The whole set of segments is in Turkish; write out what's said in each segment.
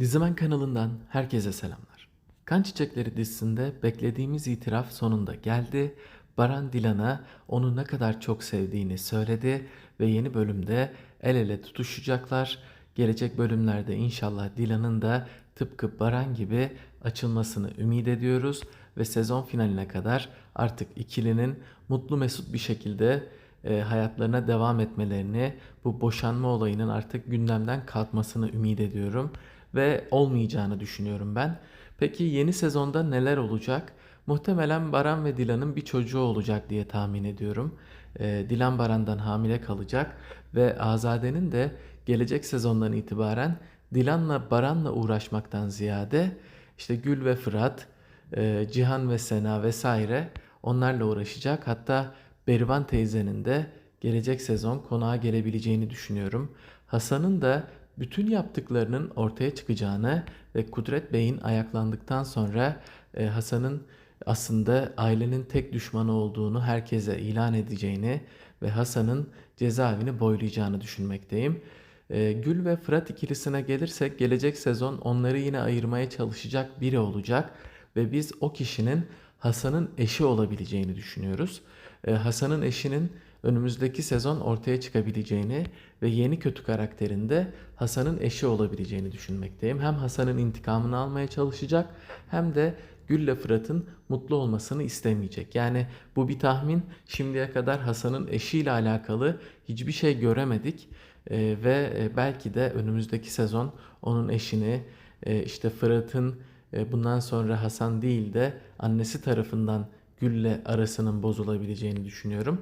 Dizimen kanalından herkese selamlar. Kan Çiçekleri dizisinde beklediğimiz itiraf sonunda geldi. Baran Dilan'a onu ne kadar çok sevdiğini söyledi ve yeni bölümde el ele tutuşacaklar. Gelecek bölümlerde inşallah Dilan'ın da tıpkı Baran gibi açılmasını ümit ediyoruz ve sezon finaline kadar artık ikilinin mutlu mesut bir şekilde e, hayatlarına devam etmelerini, bu boşanma olayının artık gündemden kalkmasını ümit ediyorum ve olmayacağını düşünüyorum ben. Peki yeni sezonda neler olacak? Muhtemelen Baran ve Dilan'ın bir çocuğu olacak diye tahmin ediyorum. E, Dilan Baran'dan hamile kalacak ve Azade'nin de gelecek sezondan itibaren Dilan'la Baran'la uğraşmaktan ziyade işte Gül ve Fırat, e, Cihan ve Sena vesaire onlarla uğraşacak. Hatta Berivan teyzenin de gelecek sezon konağa gelebileceğini düşünüyorum. Hasan'ın da bütün yaptıklarının ortaya çıkacağını ve Kudret Bey'in ayaklandıktan sonra e, Hasan'ın aslında ailenin tek düşmanı olduğunu herkese ilan edeceğini ve Hasan'ın cezaevini boylayacağını düşünmekteyim. E, Gül ve Fırat ikilisine gelirsek gelecek sezon onları yine ayırmaya çalışacak biri olacak ve biz o kişinin Hasan'ın eşi olabileceğini düşünüyoruz. E, Hasan'ın eşinin önümüzdeki sezon ortaya çıkabileceğini ve yeni kötü karakterinde Hasan'ın eşi olabileceğini düşünmekteyim. Hem Hasan'ın intikamını almaya çalışacak hem de Gül'le Fırat'ın mutlu olmasını istemeyecek. Yani bu bir tahmin. Şimdiye kadar Hasan'ın eşiyle alakalı hiçbir şey göremedik. Ee, ve e, belki de önümüzdeki sezon onun eşini e, işte Fırat'ın e, bundan sonra Hasan değil de annesi tarafından Gül'le arasının bozulabileceğini düşünüyorum.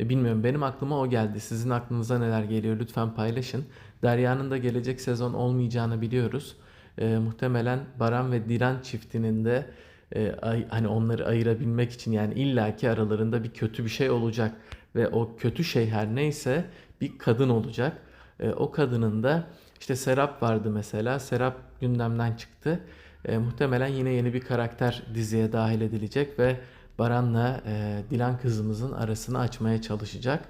E, bilmiyorum benim aklıma o geldi. Sizin aklınıza neler geliyor lütfen paylaşın. Derya'nın da gelecek sezon olmayacağını biliyoruz. E, muhtemelen Baran ve Dilan çiftinin de e, ay- hani onları ayırabilmek için yani illaki aralarında bir kötü bir şey olacak ve o kötü şey her neyse bir kadın olacak. E, o kadının da işte Serap vardı mesela. Serap gündemden çıktı. E, muhtemelen yine yeni bir karakter diziye dahil edilecek ve Baran'la e, Dilan kızımızın arasını açmaya çalışacak.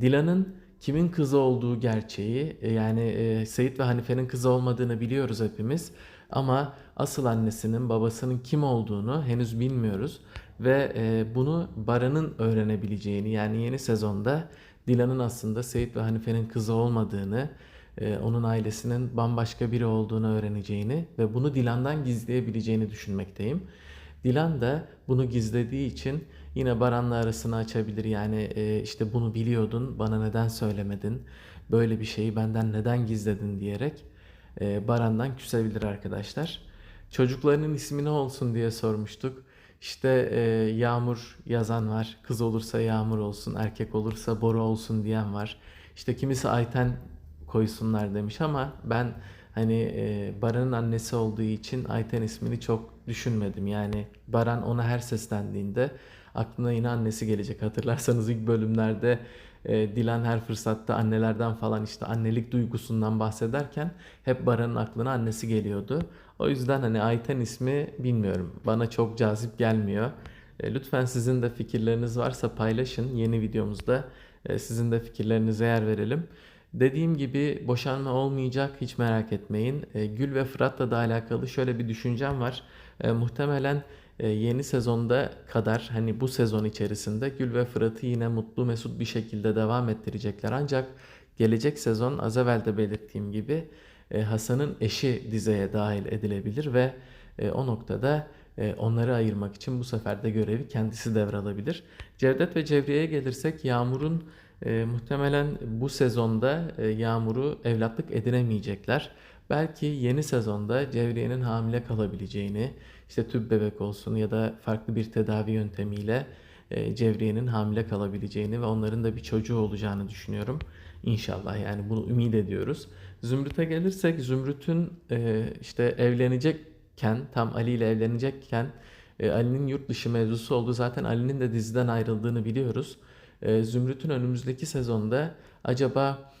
Dilan'ın kimin kızı olduğu gerçeği e, yani e, Seyit ve Hanife'nin kızı olmadığını biliyoruz hepimiz. Ama asıl annesinin babasının kim olduğunu henüz bilmiyoruz. Ve e, bunu Baran'ın öğrenebileceğini yani yeni sezonda Dilan'ın aslında Seyit ve Hanife'nin kızı olmadığını, e, onun ailesinin bambaşka biri olduğunu öğreneceğini ve bunu Dilan'dan gizleyebileceğini düşünmekteyim. Dilan da bunu gizlediği için yine Baran'la arasını açabilir. Yani e, işte bunu biliyordun, bana neden söylemedin? Böyle bir şeyi benden neden gizledin diyerek e, Baran'dan küsebilir arkadaşlar. Çocuklarının ismi ne olsun diye sormuştuk. İşte e, Yağmur yazan var. Kız olursa Yağmur olsun, erkek olursa Bora olsun diyen var. İşte kimisi Ayten koysunlar demiş ama ben hani e, Baran'ın annesi olduğu için Ayten ismini çok düşünmedim. Yani Baran ona her seslendiğinde aklına yine annesi gelecek. Hatırlarsanız ilk bölümlerde e, Dilan her fırsatta annelerden falan işte annelik duygusundan bahsederken hep Baran'ın aklına annesi geliyordu. O yüzden hani Ayten ismi bilmiyorum. Bana çok cazip gelmiyor. E, lütfen sizin de fikirleriniz varsa paylaşın. Yeni videomuzda e, sizin de fikirlerinize yer verelim. Dediğim gibi boşanma olmayacak hiç merak etmeyin. E, Gül ve Fırat'la da alakalı şöyle bir düşüncem var. E, muhtemelen e, yeni sezonda kadar hani bu sezon içerisinde Gül ve Fırat'ı yine mutlu mesut bir şekilde devam ettirecekler. Ancak gelecek sezon az evvel de belirttiğim gibi e, Hasan'ın eşi dizeye dahil edilebilir ve e, o noktada e, onları ayırmak için bu sefer de görevi kendisi devralabilir. Cevdet ve Cevriye'ye gelirsek Yağmur'un e, muhtemelen bu sezonda e, Yağmur'u evlatlık edinemeyecekler. Belki yeni sezonda Cevriye'nin hamile kalabileceğini, işte tüp bebek olsun ya da farklı bir tedavi yöntemiyle e, Cevriye'nin hamile kalabileceğini ve onların da bir çocuğu olacağını düşünüyorum. İnşallah yani bunu ümit ediyoruz. Zümrüt'e gelirsek Zümrüt'ün e, işte evlenecekken tam Ali ile evlenecekken e, Ali'nin yurt dışı mevzusu oldu. Zaten Ali'nin de diziden ayrıldığını biliyoruz. Zümrüt'ün önümüzdeki sezonda acaba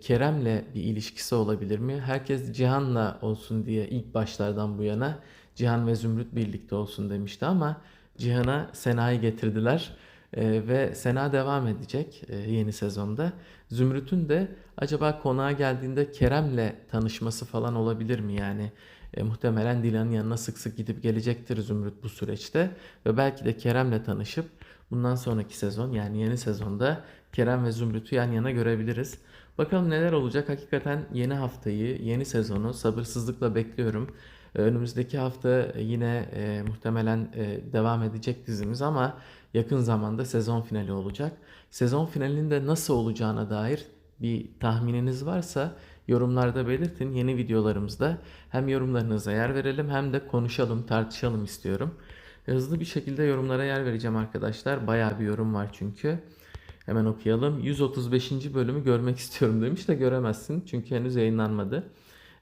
Kerem'le bir ilişkisi olabilir mi? Herkes Cihan'la olsun diye ilk başlardan bu yana Cihan ve Zümrüt birlikte olsun demişti ama Cihan'a Sena'yı getirdiler. Ee, ve Sena devam edecek e, yeni sezonda. Zümrüt'ün de acaba konağa geldiğinde Kerem'le tanışması falan olabilir mi yani? E, muhtemelen Dilan'ın yanına sık sık gidip gelecektir Zümrüt bu süreçte ve belki de Kerem'le tanışıp bundan sonraki sezon yani yeni sezonda Kerem ve Zümrüt'ü yan yana görebiliriz. Bakalım neler olacak. Hakikaten yeni haftayı, yeni sezonu sabırsızlıkla bekliyorum. E, Önümüzdeki hafta yine e, muhtemelen e, devam edecek dizimiz ama yakın zamanda sezon finali olacak. Sezon finalinde nasıl olacağına dair bir tahmininiz varsa yorumlarda belirtin. Yeni videolarımızda hem yorumlarınıza yer verelim hem de konuşalım, tartışalım istiyorum. Hızlı bir şekilde yorumlara yer vereceğim arkadaşlar. Bayağı bir yorum var çünkü. Hemen okuyalım. 135. bölümü görmek istiyorum demiş de göremezsin. Çünkü henüz yayınlanmadı.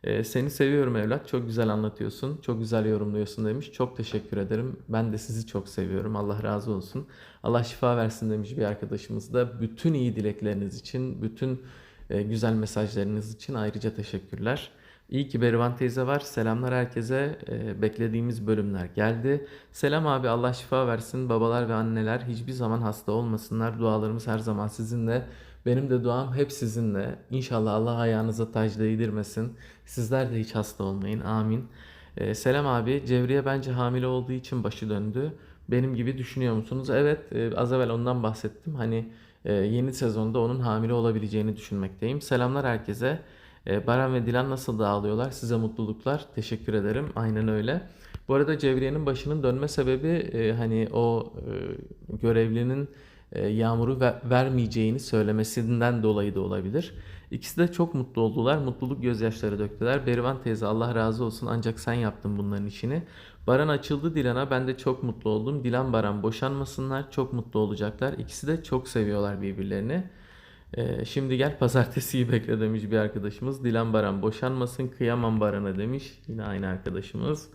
Ee, seni seviyorum evlat. Çok güzel anlatıyorsun. Çok güzel yorumluyorsun demiş. Çok teşekkür ederim. Ben de sizi çok seviyorum. Allah razı olsun. Allah şifa versin demiş bir arkadaşımız da. Bütün iyi dilekleriniz için, bütün e, güzel mesajlarınız için ayrıca teşekkürler. İyi ki Berivan teyze var. Selamlar herkese. Ee, beklediğimiz bölümler geldi. Selam abi Allah şifa versin. Babalar ve anneler hiçbir zaman hasta olmasınlar. Dualarımız her zaman sizinle. Benim de duam hep sizinle. İnşallah Allah ayağınıza tac değdirmesin. Sizler de hiç hasta olmayın. Amin. Ee, selam abi. Cevriye bence hamile olduğu için başı döndü. Benim gibi düşünüyor musunuz? Evet, e, az evvel ondan bahsettim. Hani e, yeni sezonda onun hamile olabileceğini düşünmekteyim. Selamlar herkese. E, Baran ve Dilan nasıl dağılıyorlar? Size mutluluklar. Teşekkür ederim. Aynen öyle. Bu arada Cevriye'nin başının dönme sebebi e, hani o e, görevlinin e, Yağmur'u ver- vermeyeceğini söylemesinden dolayı da olabilir. İkisi de çok mutlu oldular. Mutluluk gözyaşları döktüler. Berivan teyze Allah razı olsun ancak sen yaptın bunların işini. Baran açıldı Dilan'a. Ben de çok mutlu oldum. Dilan Baran boşanmasınlar. Çok mutlu olacaklar. İkisi de çok seviyorlar birbirlerini. Ee, şimdi gel pazartesiyi bekle demiş bir arkadaşımız. Dilan Baran boşanmasın kıyamam Baran'a demiş. Yine aynı arkadaşımız.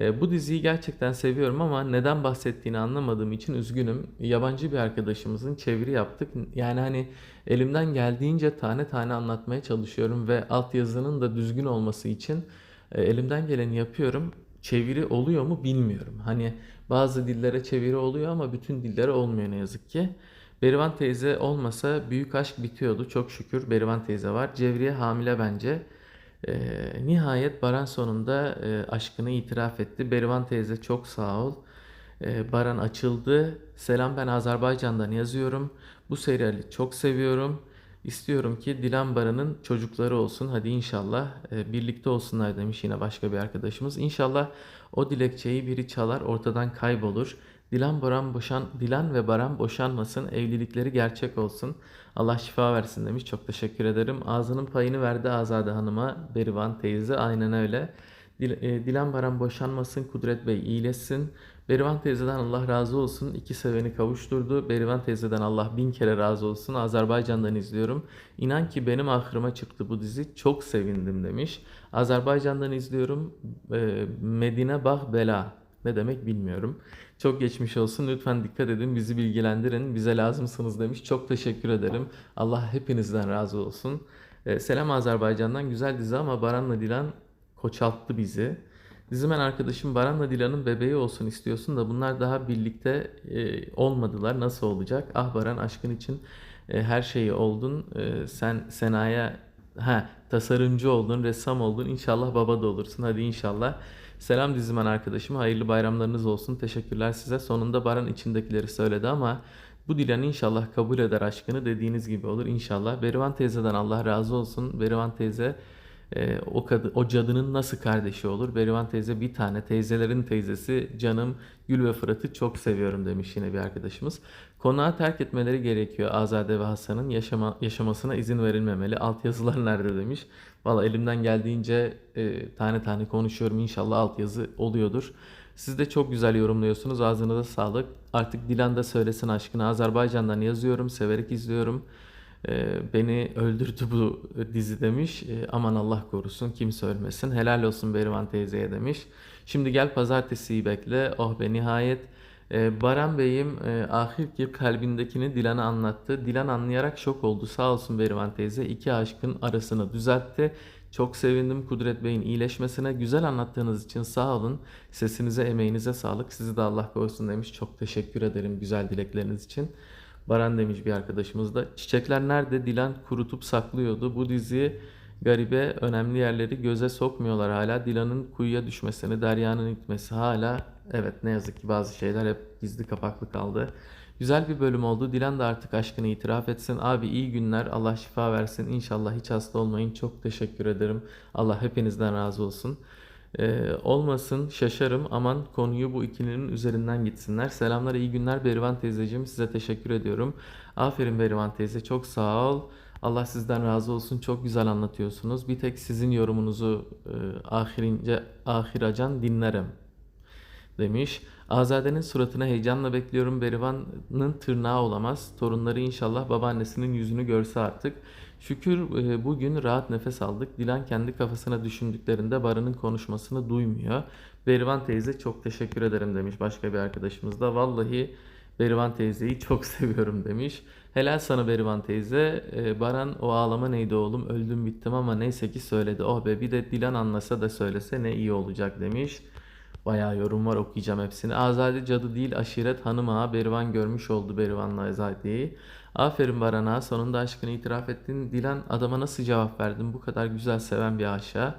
Ee, bu diziyi gerçekten seviyorum ama neden bahsettiğini anlamadığım için üzgünüm. Yabancı bir arkadaşımızın çeviri yaptık. Yani hani elimden geldiğince tane tane anlatmaya çalışıyorum ve altyazının da düzgün olması için e, elimden geleni yapıyorum. Çeviri oluyor mu bilmiyorum. Hani bazı dillere çeviri oluyor ama bütün dillere olmuyor ne yazık ki. Berivan teyze olmasa büyük aşk bitiyordu. Çok şükür Berivan teyze var. Cevriye hamile bence. Ee, nihayet Baran sonunda e, aşkını itiraf etti. Berivan teyze çok sağ ol. Ee, Baran açıldı. Selam ben Azerbaycan'dan yazıyorum. Bu seriali çok seviyorum. İstiyorum ki Dilan Baran'ın çocukları olsun. Hadi inşallah e, birlikte olsunlar demiş yine başka bir arkadaşımız. İnşallah o dilekçeyi biri çalar ortadan kaybolur. Dilan Baran boşan Dilan ve Baran boşanmasın. Evlilikleri gerçek olsun. Allah şifa versin demiş. Çok teşekkür ederim. Ağzının payını verdi Azade Hanım'a. Berivan teyze aynen öyle. Dil- e, Dilan Baran boşanmasın. Kudret Bey iyileşsin. Berivan teyzeden Allah razı olsun. İki seveni kavuşturdu. Berivan teyzeden Allah bin kere razı olsun. Azerbaycan'dan izliyorum. İnan ki benim ahırıma çıktı bu dizi. Çok sevindim demiş. Azerbaycan'dan izliyorum. E, Medine Bah Bela. Ne demek bilmiyorum. Çok geçmiş olsun. Lütfen dikkat edin. Bizi bilgilendirin. Bize lazımsınız demiş. Çok teşekkür ederim. Allah hepinizden razı olsun. E, selam Azerbaycan'dan. Güzel dizi ama Baran'la Dilan koçalttı bizi. Dizimen arkadaşım Baran'la Dilan'ın bebeği olsun istiyorsun da bunlar daha birlikte e, olmadılar. Nasıl olacak? Ah Baran aşkın için e, her şeyi oldun. E, sen Sena'ya ha tasarımcı oldun, ressam oldun. İnşallah baba da olursun. Hadi inşallah. Selam Dizimen arkadaşım. Hayırlı bayramlarınız olsun. Teşekkürler size. Sonunda Baran içindekileri söyledi ama bu Dilan inşallah kabul eder aşkını dediğiniz gibi olur inşallah. Berivan teyzeden Allah razı olsun. Berivan teyze e, o kadı, o cadının nasıl kardeşi olur? Berivan teyze bir tane teyzelerin teyzesi canım Gül ve Fırat'ı çok seviyorum demiş yine bir arkadaşımız. Konağı terk etmeleri gerekiyor Azade ve Hasan'ın yaşama, yaşamasına izin verilmemeli. Altyazılar nerede demiş. Valla elimden geldiğince e, tane tane konuşuyorum inşallah altyazı oluyordur. Siz de çok güzel yorumluyorsunuz ağzınıza sağlık. Artık Dilan da söylesin aşkını Azerbaycan'dan yazıyorum severek izliyorum. Ee, beni öldürdü bu dizi demiş. Ee, aman Allah korusun kimse ölmesin. Helal olsun Berivan teyzeye demiş. Şimdi gel pazartesiyi bekle. Oh be nihayet. Ee, Baran Bey'im e, ahir ki kalbindekini Dilan'a anlattı. Dilan anlayarak şok oldu. Sağ olsun Berivan teyze. İki aşkın arasını düzeltti. Çok sevindim Kudret Bey'in iyileşmesine. Güzel anlattığınız için sağ olun. Sesinize, emeğinize sağlık. Sizi de Allah korusun demiş. Çok teşekkür ederim güzel dilekleriniz için. Baran demiş bir arkadaşımız da. Çiçekler nerede? Dilan kurutup saklıyordu. Bu dizi garibe önemli yerleri göze sokmuyorlar hala. Dilan'ın kuyuya düşmesini, Derya'nın gitmesi hala evet ne yazık ki bazı şeyler hep gizli kapaklı kaldı. Güzel bir bölüm oldu. Dilan da artık aşkını itiraf etsin. Abi iyi günler. Allah şifa versin. İnşallah hiç hasta olmayın. Çok teşekkür ederim. Allah hepinizden razı olsun. Ee, olmasın şaşarım. Aman konuyu bu ikilinin üzerinden gitsinler. Selamlar iyi günler Berivan teyzeciğim. Size teşekkür ediyorum. Aferin Berivan teyze. Çok sağ ol. Allah sizden razı olsun. Çok güzel anlatıyorsunuz. Bir tek sizin yorumunuzu e, ahirince ahiracan dinlerim demiş. Azade'nin suratını heyecanla bekliyorum. Berivan'ın tırnağı olamaz. Torunları inşallah babaannesinin yüzünü görse artık. Şükür e, bugün rahat nefes aldık. Dilan kendi kafasına düşündüklerinde Baran'ın konuşmasını duymuyor. Berivan teyze çok teşekkür ederim demiş başka bir arkadaşımız da. Vallahi Berivan teyzeyi çok seviyorum demiş. Helal sana Berivan teyze. E, Baran o ağlama neydi oğlum öldüm bittim ama neyse ki söyledi. Oh be bir de Dilan anlasa da söylese ne iyi olacak demiş. Bayağı yorum var okuyacağım hepsini. Azade cadı değil aşiret hanım ağa Berivan görmüş oldu Berivan'la Azade'yi. Aferin Baran ağa sonunda aşkını itiraf ettin. Dilan adama nasıl cevap verdin bu kadar güzel seven bir aşağı.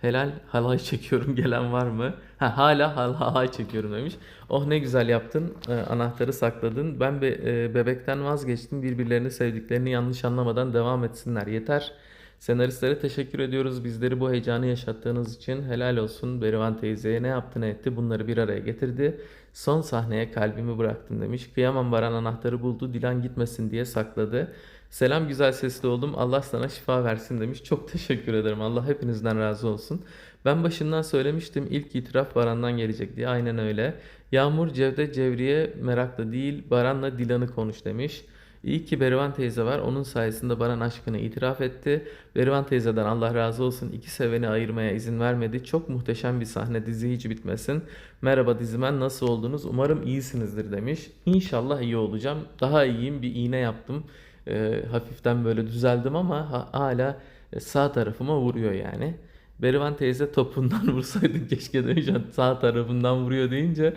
Helal halay çekiyorum gelen var mı? Ha, hala hal halay çekiyorum demiş. Oh ne güzel yaptın Ee, anahtarı sakladın. Ben be, e, bebekten vazgeçtim birbirlerini sevdiklerini yanlış anlamadan devam etsinler yeter. Senaristlere teşekkür ediyoruz. Bizleri bu heyecanı yaşattığınız için helal olsun. Berivan teyzeye ne yaptı ne etti bunları bir araya getirdi. Son sahneye kalbimi bıraktım demiş. Kıyamam Baran anahtarı buldu. Dilan gitmesin diye sakladı. Selam güzel sesli oğlum. Allah sana şifa versin demiş. Çok teşekkür ederim. Allah hepinizden razı olsun. Ben başından söylemiştim ilk itiraf Baran'dan gelecek diye. Aynen öyle. Yağmur Cevde Cevriye meraklı değil. Baran'la Dilan'ı konuş demiş. İyi ki Berivan teyze var. Onun sayesinde Baran aşkını itiraf etti. Berivan teyzeden Allah razı olsun. İki seveni ayırmaya izin vermedi. Çok muhteşem bir sahne. Dizi hiç bitmesin. Merhaba dizimen nasıl oldunuz? Umarım iyisinizdir demiş. İnşallah iyi olacağım. Daha iyiyim. Bir iğne yaptım. Ee, hafiften böyle düzeldim ama ha- hala sağ tarafıma vuruyor yani. Berivan teyze topundan vursaydın keşke demiş. Sağ tarafından vuruyor deyince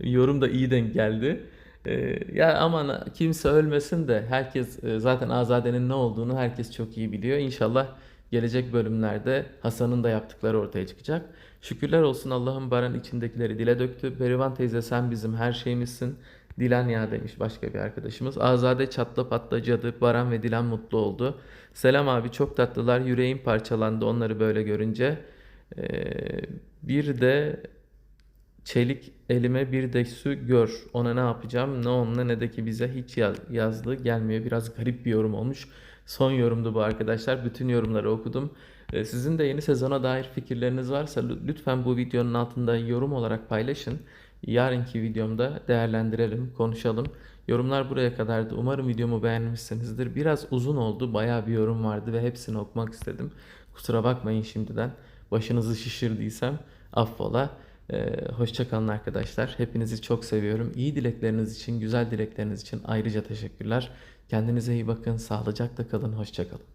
yorum da iyi denk geldi. Ee, ya aman kimse ölmesin de herkes e, zaten Azade'nin ne olduğunu herkes çok iyi biliyor. İnşallah gelecek bölümlerde Hasan'ın da yaptıkları ortaya çıkacak. Şükürler olsun Allah'ın Baran içindekileri dile döktü. Berivan teyze sen bizim her şeyimizsin. Dilan ya demiş başka bir arkadaşımız. Azade çatla patla cadı. Baran ve Dilan mutlu oldu. Selam abi çok tatlılar. Yüreğim parçalandı onları böyle görünce. Ee, bir de Çelik elime bir de su gör. Ona ne yapacağım? Ne onunla ne de ki bize hiç yaz, yazdı gelmiyor. Biraz garip bir yorum olmuş. Son yorumdu bu arkadaşlar. Bütün yorumları okudum. Ee, Sizin de yeni sezona dair fikirleriniz varsa lü- lütfen bu videonun altında yorum olarak paylaşın. Yarınki videomda değerlendirelim, konuşalım. Yorumlar buraya kadardı. Umarım videomu beğenmişsinizdir. Biraz uzun oldu. Bayağı bir yorum vardı ve hepsini okumak istedim. Kusura bakmayın şimdiden. Başınızı şişirdiysem affola. Ee, hoşça kalın arkadaşlar. Hepinizi çok seviyorum. İyi dilekleriniz için, güzel dilekleriniz için ayrıca teşekkürler. Kendinize iyi bakın. Sağlıcakla kalın. Hoşça kalın.